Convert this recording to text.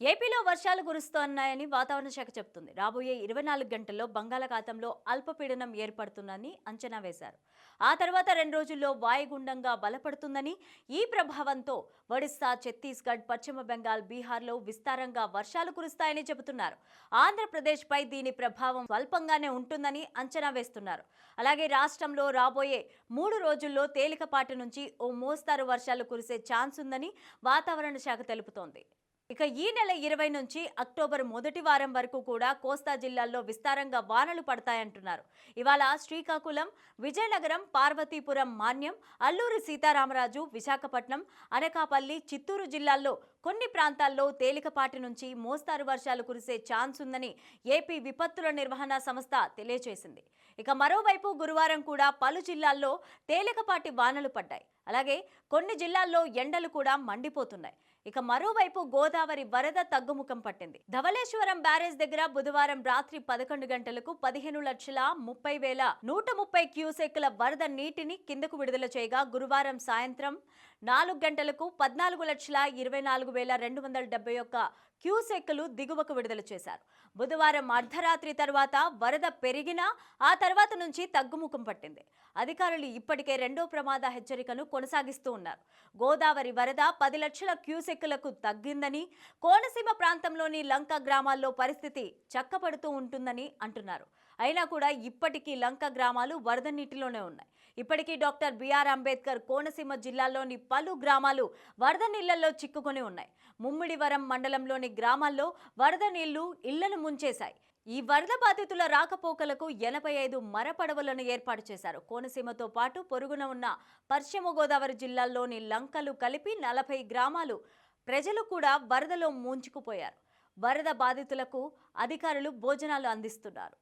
ఏపీలో వర్షాలు కురుస్తున్నాయని వాతావరణ శాఖ చెబుతుంది. రాబోయే ఇరవై నాలుగు గంటల్లో బంగాళాఖాతంలో అల్పపీడనం ఏర్పడుతుందని అంచనా వేశారు. ఆ తర్వాత రెండు రోజుల్లో వాయుగుండంగా బలపడుతుందని ఈ ప్రభావంతో ఒడిస్సా ఛత్తీస్గఢ్ పశ్చిమ బెంగాల్ బీహార్లో విస్తారంగా వర్షాలు కురుస్తాయని చెబుతున్నారు. ఆంధ్రప్రదేశ్పై దీని ప్రభావం స్వల్పంగానే ఉంటుందని అంచనా వేస్తున్నారు. అలాగే రాష్ట్రంలో రాబోయే మూడు రోజుల్లో తేలికపాటి నుంచి ఓ మోస్తారు వర్షాలు కురిసే ఛాన్స్ ఉందని వాతావరణ శాఖ తెలుపుతోంది. ఇక ఈ నెల ఇరవై నుంచి అక్టోబర్ మొదటి వారం వరకు కూడా కోస్తా జిల్లాల్లో విస్తారంగా వానలు పడతాయంటున్నారు. ఇవాళ శ్రీకాకుళం విజయనగరం పార్వతీపురం మాన్యం అల్లూరి సీతారామరాజు విశాఖపట్నం అనకాపల్లి చిత్తూరు జిల్లాల్లో కొన్ని ప్రాంతాల్లో తేలికపాటి నుంచి మోస్తారు వర్షాలు కురిసే ఛాన్స్ ఉందని ఏపీ విపత్తుల నిర్వహణ సంస్థ తెలియజేసింది. ఇక మరోవైపు గురువారం కూడా పలు జిల్లాల్లో తేలికపాటి వానలు పడ్డాయి. అలాగే కొన్ని జిల్లాల్లో ఎండలు కూడా మండిపోతున్నాయి. ఇక మరోవైపు గోదావరి వరద తగ్గుముఖం పట్టింది. ధవళేశ్వరం బ్యారేజ్ దగ్గర బుధవారం రాత్రి పదకొండు గంటలకు పదిహేను లక్షల ముప్పై వేల నూట ముప్పై క్యూసెక్ల వరద నీటిని కిందకు విడుదల చేయగా గురువారం సాయంత్రం నాలుగు గంటలకు పద్నాలుగు లక్షల ఇరవై నాలుగు వేల రెండు వందల డెబ్బై ఒక్క క్యూసెక్కులు దిగువకు విడుదల చేశారు. బుధవారం అర్ధరాత్రి తర్వాత వరద పెరిగినా ఆ తర్వాత నుంచి తగ్గుముఖం పట్టింది. అధికారులు ఇప్పటికే రెండో ప్రమాద హెచ్చరికను కొనసాగిస్తూ ఉన్నారు. గోదావరి వరద పది లక్షల క్యూసెక్కులకు తగ్గిందని కోనసీమ ప్రాంతంలోని లంక గ్రామాల్లో పరిస్థితి చక్కపడుతూ ఉంటుందని అంటున్నారు. అయినా కూడా ఇప్పటికీ లంక గ్రామాలు వరద నీటిలోనే ఉన్నాయి. ఇప్పటికీ డాక్టర్ బిఆర్ అంబేద్కర్ కోనసీమ జిల్లాలోని పలు గ్రామాలు వరద నీళ్ళలో చిక్కుకొని ఉన్నాయి. ముమ్మిడివరం మండలంలోని గ్రామాల్లో వరద నీళ్ళు ఇళ్ళను ముంచేశాయి. ఈ వరద బాధితుల రాకపోకలకు ఎనభై ఐదు మరపడవలను ఏర్పాటు చేశారు. కోనసీమతో పాటు పొరుగున ఉన్న పశ్చిమ గోదావరి జిల్లాల్లోని లంకలు కలిపి నలభై గ్రామాలు ప్రజలు కూడా వరదలో ముంచుకుపోయారు. వరద బాధితులకు అధికారులు భోజనాలు అందిస్తున్నారు.